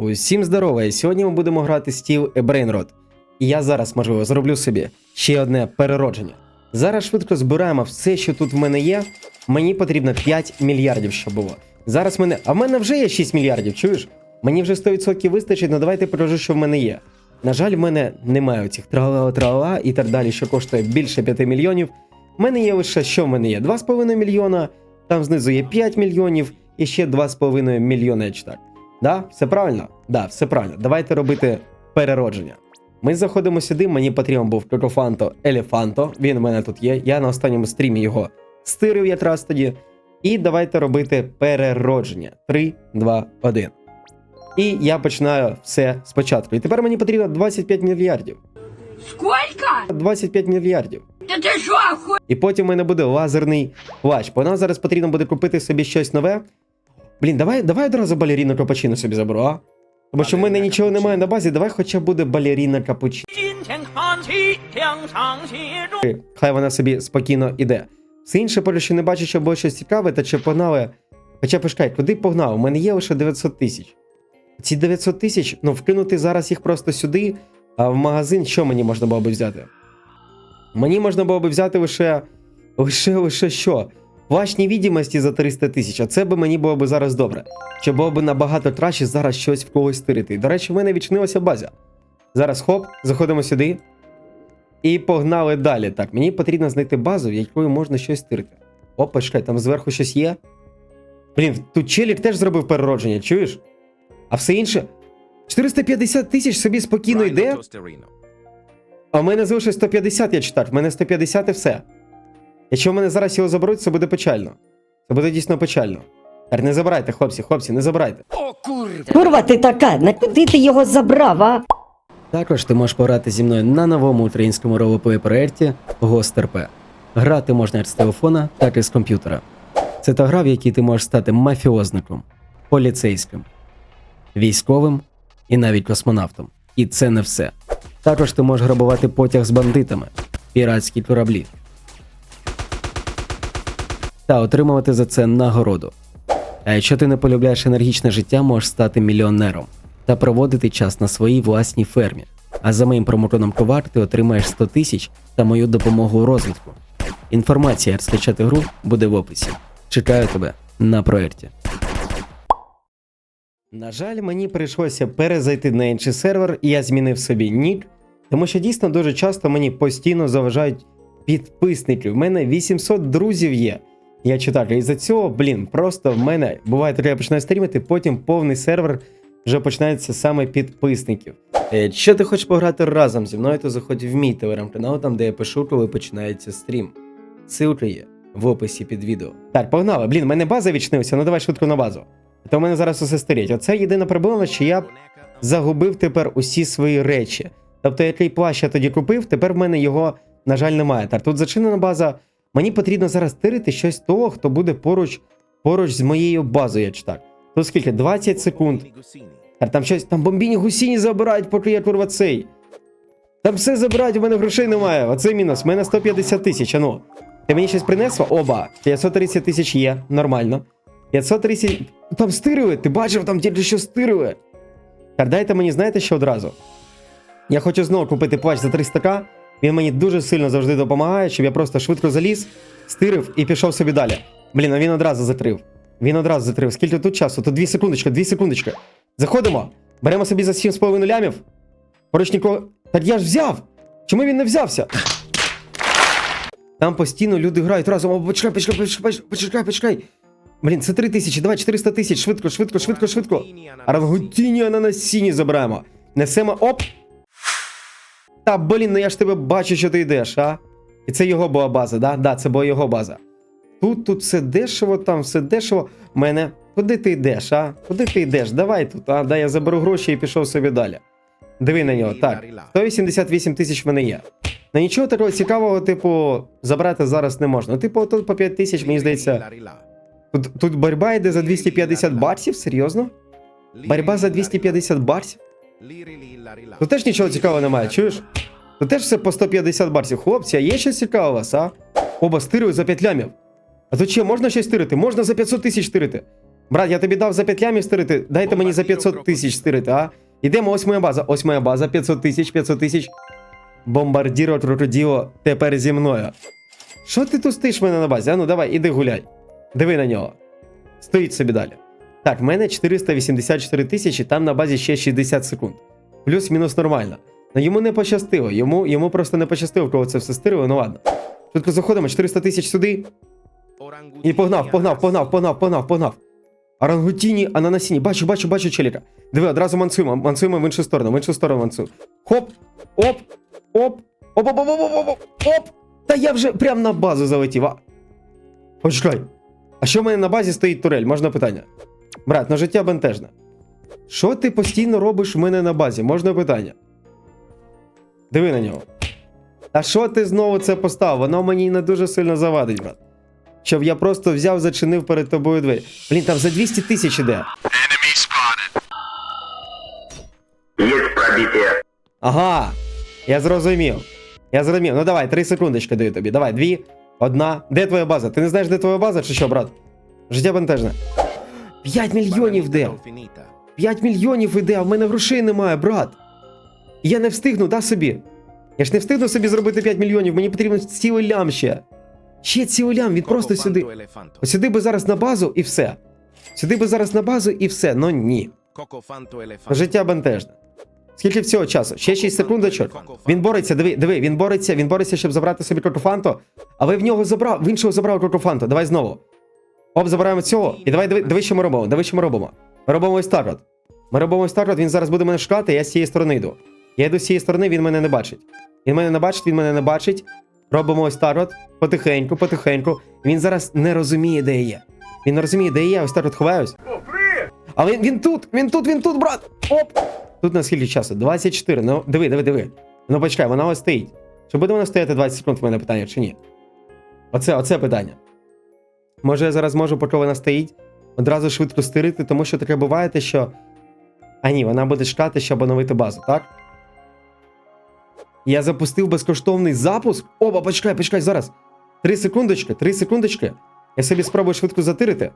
Усім здорово! І Сьогодні ми будемо грати Стів Brainrot. І я зараз, можливо, зроблю собі ще одне переродження. Зараз швидко збираємо все, що тут в мене є. Мені потрібно 5 мільярдів, щоб було. Зараз мене. А в мене вже є 6 мільярдів, чуєш? Мені вже 100% вистачить, ну давайте покажу, що в мене є. На жаль, в мене немає цих трала трала і так далі, що коштує більше 5 мільйонів. У мене є лише що в мене є? 2,5 мільйона, там знизу є 5 мільйонів і ще 2,5 мільйона я читаю. Да, все правильно? Да, все правильно. Давайте робити переродження. Ми заходимо сюди, мені потрібен був Крокофанто Елефанто. Він у мене тут є. Я на останньому стрімі його стирив якраз тоді. І давайте робити переродження. 3, 2, 1. І я починаю все спочатку. І тепер мені потрібно 25 мільярдів. Сколько? 25 мільярдів. Ты шо, охуй? І потім у мене буде лазерний плащ. Бо нам зараз потрібно буде купити собі щось нове. Блін, давай давай одразу балеріна капучино собі заберу, а? Тому що в мене нічого немає на базі, давай хоча буде балеріна капучино. Хай вона собі спокійно іде. Все інше, поки що не бачу, що було щось цікаве, та чи погнали. Хоча пишкай, куди погнав? У мене є лише 900 тисяч. Ці 900 тисяч, ну вкинути зараз їх просто сюди, а в магазин що мені можна було би взяти? Мені можна було би взяти лише. Лише лише що? Плащ невідомості за 300 тисяч, а це би мені було б зараз добре. Чи було б набагато краще зараз щось в когось стирити. До речі, в мене відчинилася база. Зараз хоп, заходимо сюди. І погнали далі. Так, мені потрібно знайти базу, в якою можна щось стирити. Опа, чекай, там зверху щось є. Блін, тут челік теж зробив переродження, чуєш? А все інше. 450 тисяч собі спокійно йде. А в мене залишилось 150, я читав. В мене 150 і все. Якщо в мене зараз його заберуть, це буде печально. Це буде дійсно печально. Так, не забирайте, хлопці, хлопці, не забирайте. Курва ти така, на куди ти його забрав, а? Також ти можеш пограти зі мною на новому українському ролеплей проєкті Ghost RP. Грати можна як з телефона, так і з комп'ютера. Це та гра, в якій ти можеш стати мафіозником, поліцейським, військовим і навіть космонавтом. І це не все. Також ти можеш грабувати потяг з бандитами, піратські кораблі та отримувати за це нагороду. А якщо ти не полюбляєш енергічне життя, можеш стати мільйонером та проводити час на своїй власній фермі. А за моїм промокодом ковар ти отримаєш 100 тисяч та мою допомогу у розвитку. Інформація, як скачати гру, буде в описі. Чекаю тебе на проєкті. На жаль, мені прийшлося перезайти на інший сервер, і я змінив собі нік, тому що дійсно дуже часто мені постійно заважають підписники. В мене 800 друзів є. Я читаю, і за цього, блін, просто в мене буває я починаю стрімити, потім повний сервер вже починається саме підписників. Е, Якщо ти хочеш пограти разом зі мною, то заходь в мій телеграм-канал, там де я пишу, коли починається стрім. Ссылка є в описі під відео. Так, погнали. Блін, в мене база відчинилася, ну давай швидко на базу. То в мене зараз усе старіть. Оце єдина проблема, що я загубив тепер усі свої речі. Тобто, який плащ я тоді купив, тепер в мене його, на жаль, немає. Так, тут зачинена база. Мені потрібно зараз тирити щось того, хто буде поруч, поруч з моєю базою, я читаю. Тут скільки? 20 секунд. Там щось, там бомбіні гусіні забирають, поки я курва цей. Там все забирають, у мене грошей немає. Оце мінус. У мене 150 тисяч, ану. Ти мені щось принесла? Оба. 530 тисяч є, нормально. 530. Там стирили, ти бачив, там тільки що стирили. Так, дайте мені, знаєте, що одразу. Я хочу знову купити плащ за 300к. Він мені дуже сильно завжди допомагає, щоб я просто швидко заліз, стирив і пішов собі далі. Блін, а він одразу закрив. Він одразу закрив. Скільки тут часу? Тут 2 секундочки, 2 секундочки. Заходимо. Беремо собі за 7,5 лямів. Поруч нікого. Так я ж взяв! Чому він не взявся? Там постійно люди грають разом. О, почекай, почекай, почекай, почекай, почекай. Блін, це 3 тисячі, давай 400 тисяч. Швидко, швидко, швидко, швидко. Арангутіння на насінні забираємо. Несемо. Оп! Та блін, ну я ж тебе бачу, що ти йдеш, а? І це його була база, да? Да, це була його база. Тут, тут все дешево, там все дешево. Мене. Куди ти йдеш, а? Куди ти йдеш? Давай тут, а? Да, я заберу гроші і пішов собі далі. Диви на нього. Так, 188 тисяч в мене є. Ну нічого такого цікавого, типу, забрати зараз не можна. Ну, типу, тут по 5 тисяч, мені здається. Тут, тут боротьба йде за 250 баксів? Серйозно? Боротьба за 250 баксів? Тут теж нічого цікавого немає, чуєш? Тут теж все по 150 баксів. Хлопці, а є щось цікаве у вас, а? Оба стирюють за 5 лямів. А тут ще можна щось стирити? Можна за 500 тисяч стирити. Брат, я тобі дав за 5 лямів стирити, дайте мені за 500 тисяч стирити, а? Ідемо, ось моя база, ось моя база, 500 тисяч, 500 тисяч. Бомбардіро Крокоділо тепер зі мною. Що ти тут стоїш в мене на базі? А ну давай, іди гуляй. Диви на нього. Стоїть собі далі. Так, в мене 484 тисячі, там на базі ще 60 секунд плюс-мінус нормально. Ну, йому не пощастило, йому йому просто не пощастило, коли це все стирило, ну ладно. Швидко заходимо, 400 тисяч сюди. І погнав, погнав, погнав, погнав, погнав, погнав. Арангутіні, ананасіні. Бачу, бачу, бачу челіка. Диви, одразу мансуємо, мансуємо в іншу сторону, в іншу сторону мансуємо. Хоп! Оп! Оп! оп оп оп оп оп оп Оп! Та я вже прям на базу залетів. а... Почекай. А що в мене на базі стоїть турель? Можна питання? Брат, ну життя бентежне. Що ти постійно робиш в мене на базі? Можна питання? Диви на нього. А що ти знову це поставив? Воно мені не дуже сильно завадить, брат. Щоб я просто взяв, зачинив перед тобою двері. Блін, там за 200 тисяч іде. Ага, я зрозумів. Я зрозумів. Ну давай, три секундочки даю тобі. Давай, дві, одна. Де твоя база? Ти не знаєш, де твоя база, чи що, брат? Життя бентежне. 5 мільйонів де? 5 мільйонів іде, а в мене грошей немає, брат. Я не встигну, да собі. Я ж не встигну собі зробити 5 мільйонів, мені потрібно цілий лям ще. Ще цілий лям, він просто сюди. Ось сюди би зараз на базу і все. Сюди би зараз на базу і все, ну ні. Життя бентежне. Скільки всього часу? Ще 6 секундочок. Він бореться, диви, диви, він бореться, він бореться, щоб забрати собі крокофанто. А ви в нього забрав, в іншого забрав крокофанто. Давай знову. Оп, забираємо цього. І давай, диви, диви, що ми робимо. Диви, що ми робимо. Ми робимо ось так от. Ми робимо ось так от, він зараз буде мене шукати, я з цієї сторони йду. Я йду з цієї сторони, він мене не бачить. Він мене не бачить, він мене не бачить. Робимо ось так от, потихеньку, потихеньку. Він зараз не розуміє, де я є. Він не розуміє, де я є, ось так от ховаюсь. А він, він тут, він тут, він тут, брат! Оп! Тут на скільки часу? 24. Ну, диви, диви, диви. Ну почекай, вона ось стоїть. Чи буде вона стояти 20 секунд в мене питання, чи ні? Оце, оце питання. Може, я зараз можу, поки вона стоїть, одразу швидко стирити, тому що таке буває, те, що. А ні, вона буде чекати, щоб оновити базу, так? Я запустив безкоштовний запуск. Оба, почекай, почекай, зараз. Три секундочки, три секундочки. Я собі спробую швидко затирити.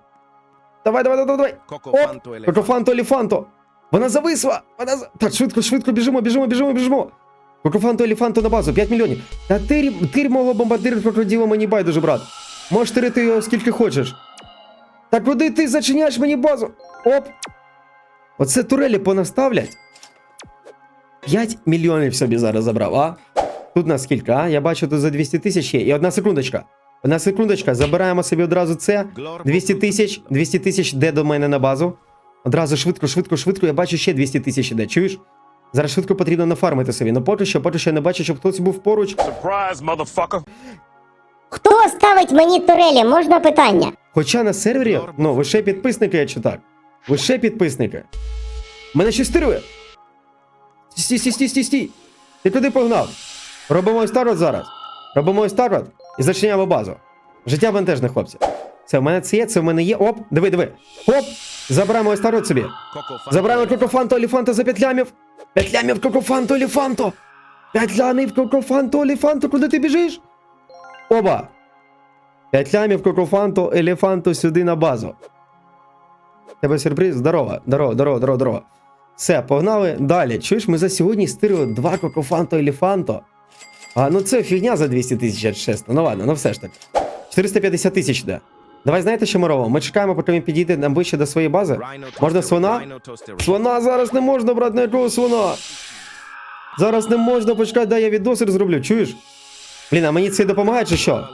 Давай, давай, давай, давай. Оп! Кокофанто елефанто! Вона зависла! Вона. Так, швидко, швидко, біжимо, біжимо, біжимо, біжимо! Кокофанто елефанто на базу, 5 мільйонів. Та тир, тир мого бомбардира крокодила мені байдуже, брат. Можеш тирити його скільки хочеш. Та куди ти зачиняєш мені базу? Оп! Оце турелі понаставлять. 5 мільйонів собі зараз забрав, а? Тут на скільки, а? Я бачу, тут за 200 тисяч є. І одна секундочка. Одна секундочка, забираємо собі одразу це. 200 тисяч, 200 тисяч де до мене на базу. Одразу швидко, швидко, швидко. Я бачу ще 200 тисяч іде. Чуєш? Зараз швидко потрібно нафармити собі. Ну поки що, поки що я не бачу, щоб хтось був поруч. Surprise, motherfucker. Хто ставить мені турелі? Можна питання? Хоча на сервері, ну, ви ще підписники, я читак. Ви ще підписники. Мене щось стирує. Стій, стій, стій, стій, стій. Ти куди погнав? Робимо ось так зараз. Робимо ось от і зачиняємо базу. Життя бентежне, хлопці. Це в мене це є, це в мене є. Оп, диви, диви. Оп! Забираємо ось от собі. Забираємо кокофанту оліфанту за 5 лямів. 5 лямів кокофанту оліфанту. 5 лямів кокофанту оліфанту. Куди ти біжиш? Оба. 5 лямів кокофанту елефанту сюди на базу. Тебе сюрприз? Здорово, здорово, здорово, здорово, здорово. Все, погнали далі. Чуєш, ми за сьогодні стирили два кокофанто елефанто. А ну це фігня за 200 тисяч, чесно. Ну ладно, ну все ж таки. 450 тисяч йде. Давай знаєте, що ми робимо? Ми чекаємо, поки він підійде нам ближче до своєї бази. Можна слона? Слона зараз не можна, брат, на якого слона. Зараз не можна почекати, дай я відосик зроблю, чуєш? Блін, а мені це допомагає чи що?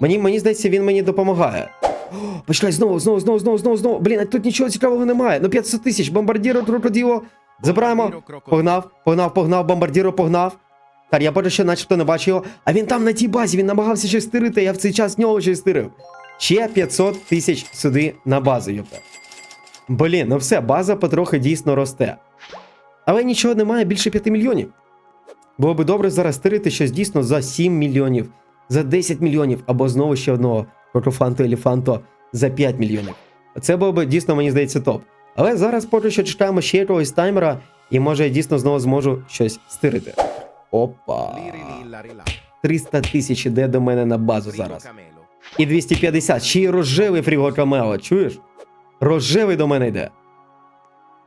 Мені, мені здається, він мені допомагає. О, почекай, знову, знову, знову, знову, знову, знову. Блін, а тут нічого цікавого немає. Ну 500 тисяч, бомбардіро, крокоділо. Забираємо. Погнав, погнав, погнав, бомбардіро, погнав. Так, я поки що начебто не бачу його. А він там на тій базі, він намагався щось стирити, я в цей час нього щось стирив. Ще 500 тисяч сюди на базу, юпта. Блін, ну все, база потрохи дійсно росте. Але нічого немає більше 5 мільйонів. Було би добре зараз стирити щось дійсно за 7 мільйонів, за 10 мільйонів, або знову ще одного Крокофанту Елефанто за 5 мільйонів. Це було б дійсно, мені здається, топ. Але зараз поки що чекаємо ще якогось таймера, і може я дійсно знову зможу щось стирити. Опа. 300 тисяч іде до мене на базу зараз. І 250. Ще й рожевий фріго камео, чуєш? Рожевий до мене йде.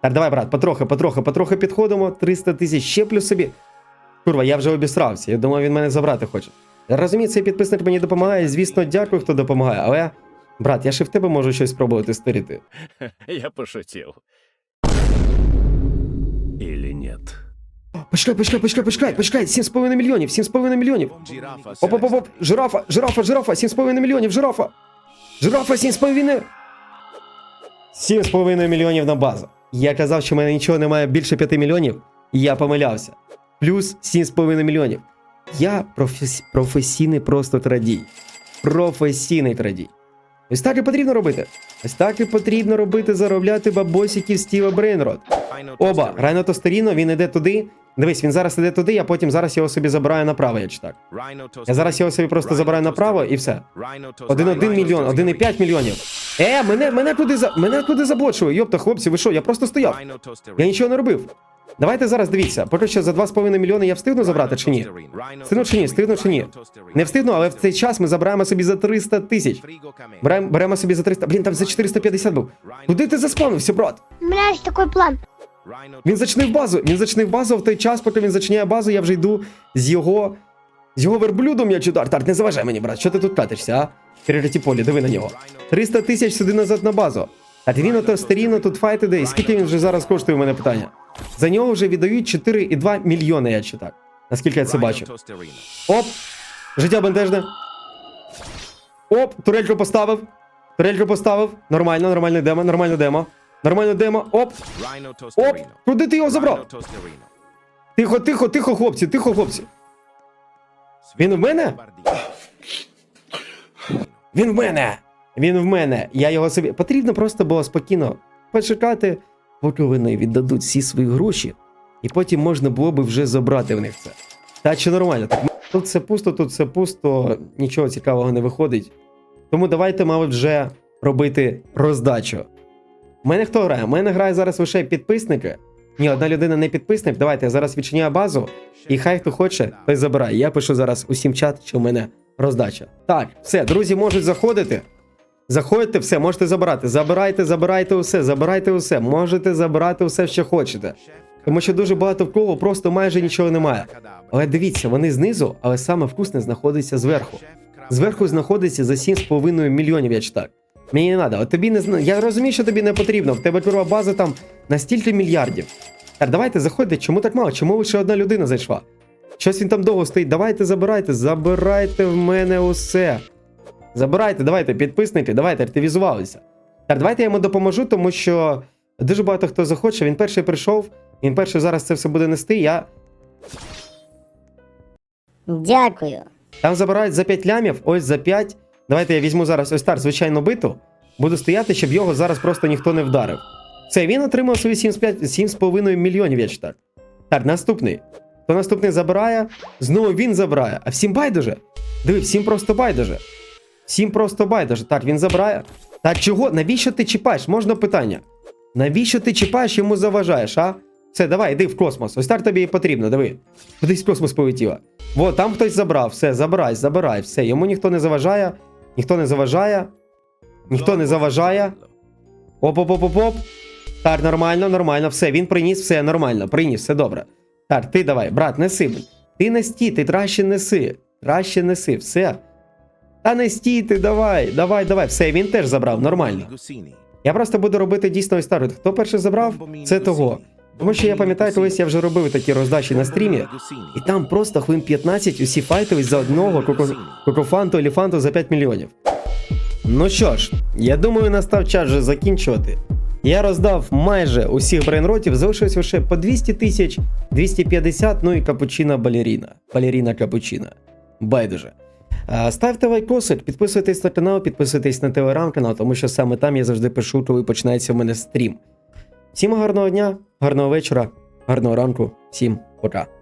Так, давай, брат, потрохи, потрохи, потрохи підходимо. 300 тисяч щеплю собі. Курва, я вже обісрався. Я думав, він мене забрати хоче. Я розумію, цей підписник мені допомагає. Звісно, дякую, хто допомагає. Але, брат, я ще в тебе можу щось спробувати стирити. Я пошутил. Или нет? Почекай, почекай, почекай, почекай, почекай, 7,5 мільйонів, 7,5 мільйонів. Оп, оп, оп, оп, жирафа, жирафа, жирафа, 7,5 мільйонів, жирафа. Жирафа, 7,5. 7,5 мільйонів на базу. Я казав, що в мене нічого немає більше 5 мільйонів, і я помилявся. Плюс 7,5 мільйонів. Я професі... професійний просто традій. Професійний традій. Ось так і потрібно робити. Ось так і потрібно робити, заробляти бабосиків Стіва Брейнрод. Оба, Райно Тостеріно, він іде туди. Дивись, він зараз іде туди, а потім зараз його собі забираю направо, я так. Я зараз його собі просто забираю направо і все. 1,1 мільйон, 1,5 мільйонів. Е, мене, мене туди за мене туди заблочили. Йопта, хлопці, ви що? Я просто стояв. Я нічого не робив. Давайте зараз дивіться, поки що за 2,5 мільйони я встигну забрати чи ні? Встигну чи ні, встигну чи ні? Не встигну, але в цей час ми забираємо собі за 300 тисяч. Беремо, беремо собі за 300. Блін, там за 450 був. Куди ти заспавнився, брат? У мене ж такий план. Він зачинив базу. Він зачинив базу в той час, поки він зачиняє базу, я вже йду з його. З його верблюдом я чудар. Так, не заважай мені, брат. Що ти тут катишся, а? Перереті полі, диви на нього. 300 тисяч сюди назад на базу. А Тріно то старіно тут файт іде. І скільки він вже зараз коштує у мене питання? За нього вже віддають 4,2 мільйони, я читав. Наскільки я це бачу. Оп! Життя бентежне. Оп, турельку поставив. Турельку поставив. Нормально, нормально демо, нормально демо. Нормально демо. Оп. Оп! Куди ти його забрав? Тихо, тихо, тихо, хлопці, тихо, хлопці. Він в мене? Він в мене! Він в мене. Я його собі. Потрібно просто було спокійно почекати, поки вони віддадуть всі свої гроші, і потім можна було би вже забрати в них це. Та чи нормально? Тут все пусто, тут все пусто, нічого цікавого не виходить. Тому давайте, мабуть, вже робити роздачу. У мене хто грає? У мене грає зараз лише підписники. Ні, одна людина не підписник. Давайте я зараз відчиняю базу, і хай хто хоче, той забирає. Я пишу зараз усім чат, що в мене роздача. Так, все, друзі можуть заходити. Заходьте, все, можете забирати. Забирайте, забирайте усе, забирайте усе. Можете забирати усе, що хочете. Тому що дуже багато в кого просто майже нічого немає. Але дивіться, вони знизу, але саме вкусне знаходиться зверху. Зверху знаходиться за 7,5 мільйонів, я читав. Мені не треба, от тобі не. Я розумію, що тобі не потрібно. В тебе курва база там на стільки мільярдів. Так, давайте заходьте, чому так мало? Чому лише одна людина зайшла? Щось він там довго стоїть. Давайте забирайте, забирайте в мене усе. Забирайте, давайте, підписники, давайте, активізувалися. Так, давайте я йому допоможу, тому що дуже багато хто захоче. Він перший прийшов, він перший зараз це все буде нести. Я Дякую. Там забирають за 5 лямів, ось за 5. Давайте я візьму зараз ось так, звичайно, биту. Буду стояти, щоб його зараз просто ніхто не вдарив. Все, він отримав свої 7,5 7,5 мільйонів, я читаю. Так, наступний. Хто наступний забирає? Знову він забирає. А всім байдуже. Диви, всім просто байдуже. Всім просто байдуже. Так, він забирає. Та чого? Навіщо ти чіпаєш? Можна питання. Навіщо ти чіпаєш, йому заважаєш, а? Все, давай, йди в космос. Ось так тобі і потрібно, диви. Кудись в космос полетіла. Во, там хтось забрав, все, забирай, забирай, все. Йому ніхто не заважає, ніхто не заважає, ніхто не заважає. Оп-оп-оп-оп-оп. Так, нормально, нормально, все, він приніс, все нормально, приніс, все добре. Так, ти давай, брат, неси. Ти не стій, ти краще неси. Краще неси, все. Та не стій ти, давай, давай, давай. Все, він теж забрав, нормально. Я просто буду робити дійсно ось так. Хто перший забрав, це того. Тому що я пам'ятаю, колись я вже робив такі роздачі на стрімі, і там просто хвилин 15 усі файтились за одного коко... кокофанту елефанту за 5 мільйонів. Ну що ж, я думаю, настав час вже закінчувати. Я роздав майже усіх брейнротів, залишилось лише по 200 тисяч, 250, ну і капучино балеріна. Балеріна капучино. Байдуже. А, Ставте лайкосик, підписуйтесь на канал, підписуйтесь на телеграм-канал, тому що саме там я завжди пишу, коли починається в мене стрім. Всім гарного дня, гарного вечора, гарного ранку, всім пока.